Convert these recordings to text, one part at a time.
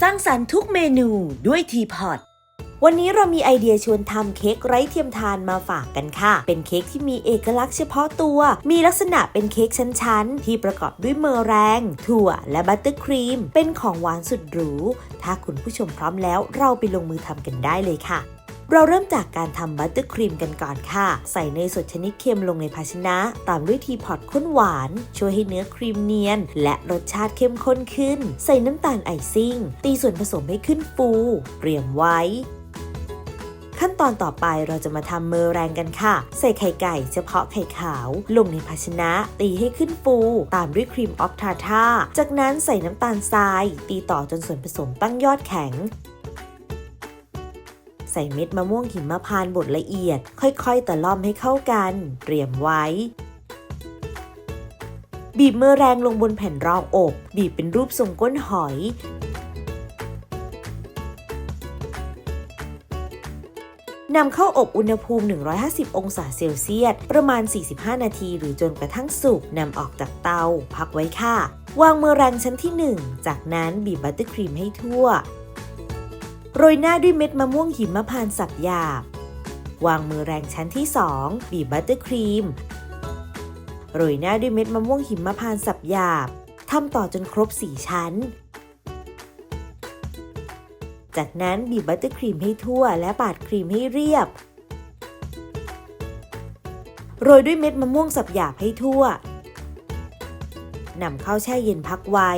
สร้างสรรค์ทุกเมนูด้วยทีพอตวันนี้เรามีไอเดียชวนทำเค้กไร้เทียมทานมาฝากกันค่ะ เป็นเค้กที่มีเอกลักษณ์เฉพาะตัว มีลักษณะเป็นเค้กชั้นๆ ที่ประกอบด้วยเมอแรง ถั่ว และบัตเตอร์ครีม เป็นของหวานสุดหรู ถ้าคุณผู้ชมพร้อมแล้วเราไปลงมือทำกันได้เลยค่ะ เราเริ่มจากการทำบัตเตอร์ครีมกันก่อนค่ะ ใส่เนยสดชนิดเค็มลงในภาชนะ ตามด้วยทีพอตข้นหวาน ช่วยให้เนื้อครีมเนียน และรสชาติเข้มข้นขึ้น ใส่น้ำตาลไอซิ่ง ตีส่วนผสมให้ขึ้นฟู เตรียมไว้ขั้นตอนต่อไปเราจะมาทำเมอแรงกันค่ะ ใส่ไข่ไก่เฉพาะไข่ขาว ลงในภาชนะ ตีให้ขึ้นฟู ตามด้วยครีมออฟทาทาจากนั้นใส่น้ำตาลทราย ตีต่อจนส่วนผสมตั้งยอดแข็ง ใส่เม็ดมะม่วงหิมพานต์บดละเอียด ค่อยๆตะล่อมให้เข้ากัน เตรียมไว้ บีบเมอแรงลงบนแผ่นรองอบ บีบเป็นรูปทรงก้นหอย นำเข้าอบอุณหภูมิ 150 องศาเซลเซียส ประมาณ 45 นาที หรือจนกระทั่งสุกนำออกจากเตา พักไว้ค่ะ วางเมอแรงชั้นที่ 1 จากนั้นบีบบัตเตอร์ครีมให้ทั่ว โรยหน้าด้วยเม็ดมะม่วงหิมพานต์สับหยาบ วางมือแรงชั้นที่ 2 บีบบัตเตอร์ครีม โรยหน้าด้วยเม็ดมะม่วงหิมพานต์สับหยาบทำต่อจนครบ 4 ชั้น จากนั้นบีบบัตเตอร์ครีมให้ทั่วและปาดครีมให้เรียบ โรยด้วยเม็ดมะม่วงสับหยาบให้ทั่วนำเข้าแช่เย็นพักไว้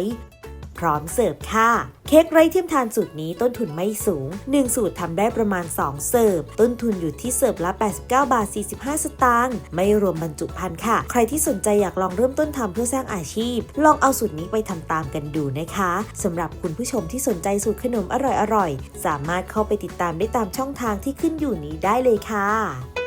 พร้อมเสิร์ฟค่ะ เค้กไร้เทียมทานสูตรนี้ต้นทุนไม่สูง 1 สูตรทำได้ประมาณ 2 เสิร์ฟ ต้นทุนอยู่ที่เสิร์ฟละ 89 บาท 45 สตางค์ไม่รวมบรรจุภัณฑ์ค่ะ ใครที่สนใจอยากลองเริ่มต้นทำเพื่อสร้างอาชีพ ลองเอาสูตรนี้ไปทำตามกันดูนะคะสำหรับคุณผู้ชมที่สนใจสูตรขนมอร่อยๆสามารถเข้าไปติดตามได้ตามช่องทางที่ขึ้นอยู่นี้ได้เลยค่ะ